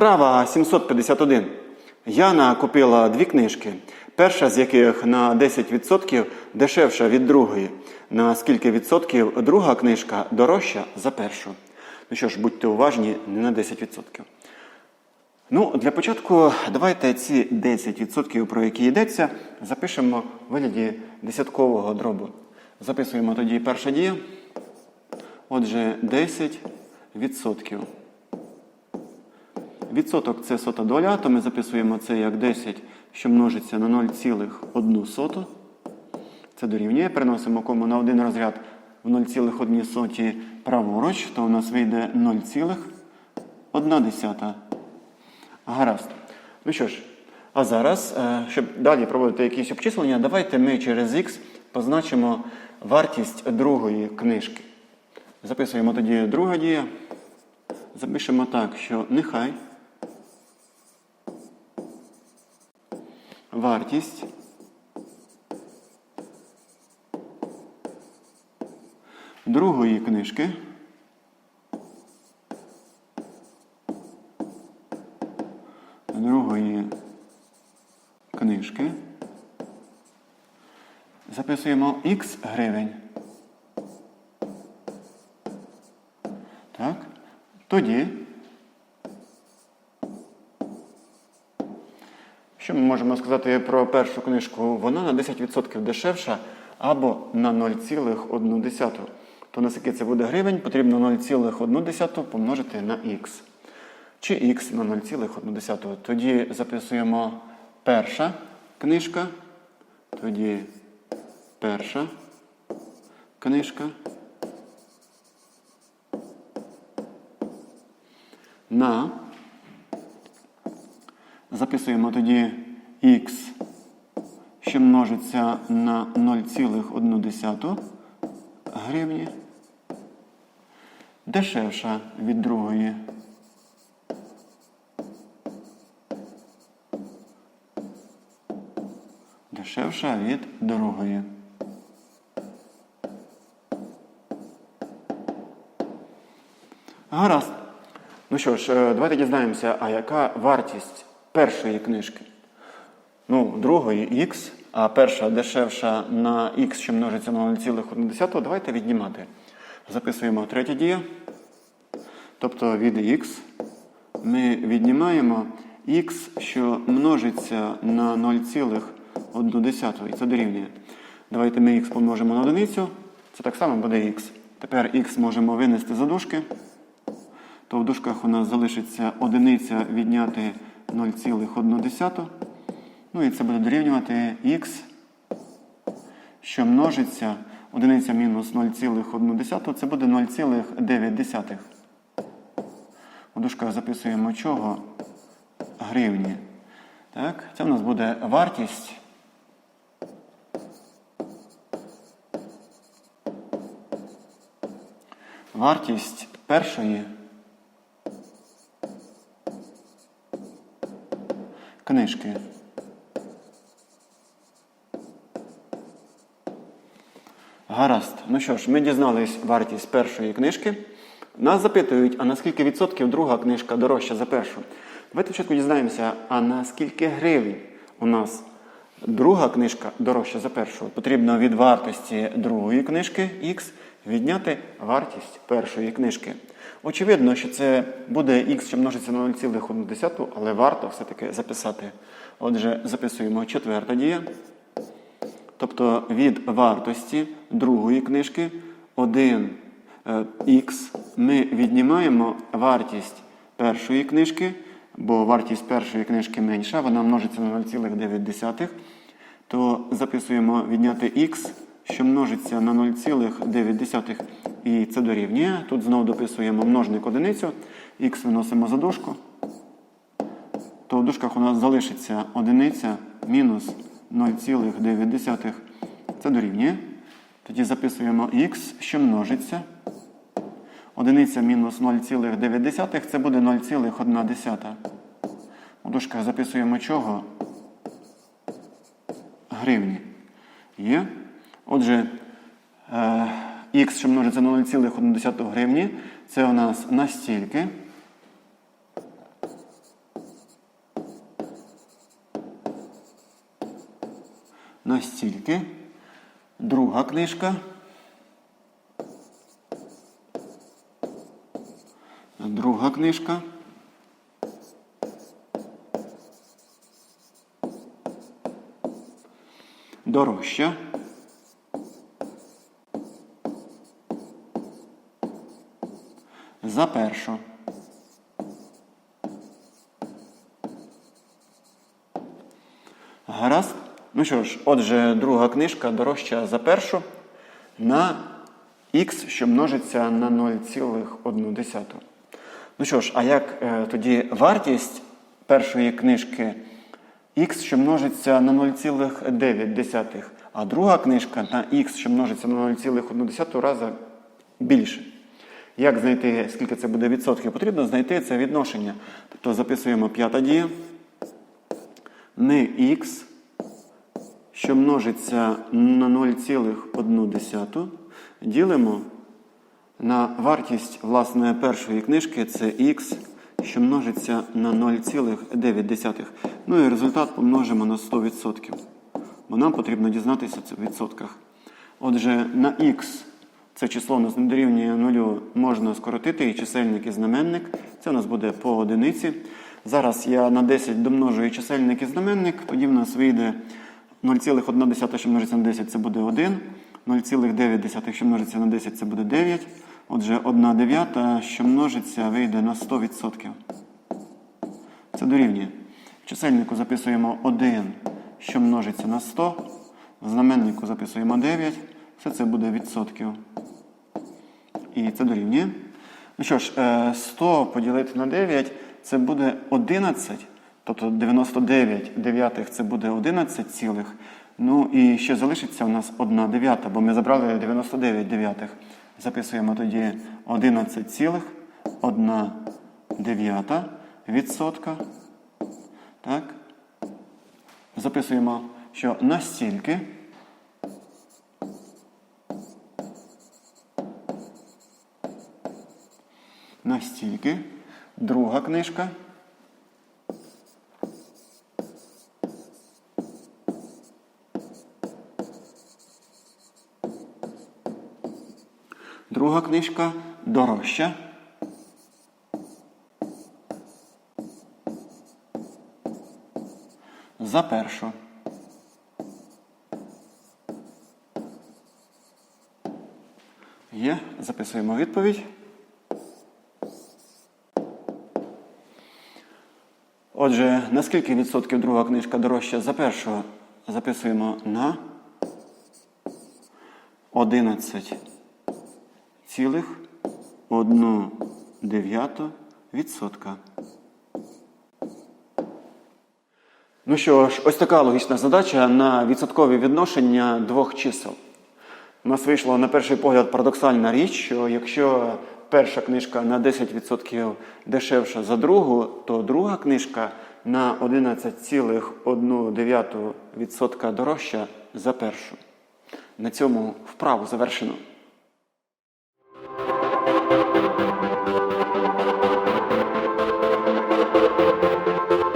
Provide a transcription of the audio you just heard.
Вправа 751. Яна купила дві книжки, перша з яких на 10% дешевша від другої. На скільки відсотків друга книжка дорожча за першу? Ну що ж, будьте уважні, не на 10%. Ну, для початку давайте ці 10%, про які йдеться, запишемо в вигляді десяткового дробу. Записуємо тоді перша дія. Отже, 10%. Відсоток це сота доля, то ми записуємо це як 10, що множиться на 0,1 соту. Це дорівнює. Переносимо кому на один розряд в 0,1 соті праворуч, то у нас вийде 0,1. Гаразд. Ну що ж, а зараз, е, щоб далі проводити якісь обчислення, давайте ми через Х позначимо вартість другої книжки. Записуємо тоді друга дія. Запишемо так, що нехай вартість другої книжки другої книжки записуємо х гривень. Так. Тоді, можемо сказати про першу книжку? Вона на 10% дешевша або на 0,1. То наскільки це буде гривень, потрібно 0,1 помножити на х. Чи х на 0,1. Тоді записуємо перша книжка, тоді перша книжка. на записуємо тоді х, що множиться на 0,1 гривні, дешевша від другої. Дешевша від другої. Гаразд. Ну що ж, е, давайте дізнаємося, а яка вартість першої книжки? Ну, другої х, а перша дешевша на х, що множиться на 0,1. Давайте віднімати. Записуємо третя дія. Тобто від х ми віднімаємо х, що множиться на 0,1. І це дорівнює. Давайте ми х помножимо на одиницю. Це так само буде х. Тепер х можемо винести за дужки то в дужках у нас залишиться одиниця відняти 0,1. Ну і це буде дорівнювати х, що множиться одиниця мінус 0,1, це буде 0,9. У дужках записуємо чого? Гривні. Так, Це в нас буде вартість. Вартість першої книжки. Гаразд. Ну що ж, ми дізнались вартість першої книжки. Нас запитують, а наскільки відсотків друга книжка дорожча за першу. Давайте спочатку дізнаємося, а наскільки гривень у нас друга книжка дорожча за першу. Потрібно від вартості другої книжки Х відняти вартість першої книжки. Очевидно, що це буде х, що множиться на 0,1, але варто все-таки записати. Отже, записуємо четверта дія. Тобто від вартості другої книжки 1х ми віднімаємо вартість першої книжки, бо вартість першої книжки менша, вона множиться на 0,9, то записуємо відняти х що множиться на 0,9 і це дорівнює. Тут знову дописуємо множник одиницю, х виносимо за дужку, то в дужках у нас залишиться одиниця мінус 0,9. Це дорівнює. Тоді записуємо х, що множиться. Одиниця мінус 0,9 це буде 0,1. У дужках записуємо чого? Гривні. Є. Отже, х, що множиться на 0,1 гривні, це у нас настільки. Настільки. Друга книжка. Друга книжка. Дорожча. За першу. Гаразд. Ну що ж, отже, друга книжка дорожча за першу на х, що множиться на 0,1. Ну що ж, а як е, тоді вартість першої книжки х, що множиться на 0,9, а друга книжка на х, що множиться на 0,1 рази більше? Як знайти, скільки це буде відсотків? Потрібно знайти це відношення. Тобто записуємо п'ята дія. Не х, що множиться на 0,1, ділимо на вартість власне першої книжки це х, що множиться на 0,9. Ну і результат помножимо на 100%. Бо нам потрібно дізнатися в відсотках. Отже, на х це число у нас не дорівнює нулю, можна скоротити і чисельник і знаменник. Це у нас буде по одиниці. Зараз я на 10 домножую чисельник і знаменник, тоді в нас вийде 0,1, що множиться на 10, це буде 1. 0,9, що множиться на 10, це буде 9. Отже, 1 дев'ята, що множиться, вийде на 100%. Це дорівнює. В чисельнику записуємо 1, що множиться на 100. В знаменнику записуємо 9. Все це буде відсотків. І це дорівнює. Ну що ж, е, 100 поділити на 9 це буде 11. Тобто 99 дев'ятих це буде 11 цілих. Ну і ще залишиться у нас 1 дев'ята, бо ми забрали 99 дев'ятих. Записуємо тоді 11 цілих, 1 дев'ята відсотка. Так. Записуємо, що настільки. Настільки. Друга книжка. Друга книжка дорожча. За першу. Є. Записуємо відповідь. Отже, на скільки відсотків друга книжка дорожча за першу? Записуємо на 11 цілих 1 дев'яту відсотка. Ну що ж, ось така логічна задача на відсоткові відношення двох чисел. У нас вийшло на перший погляд парадоксальна річ, що якщо перша книжка на 10% дешевша за другу, то друга книжка на 11,1% дорожча за першу. На цьому вправу завершено. Thank you.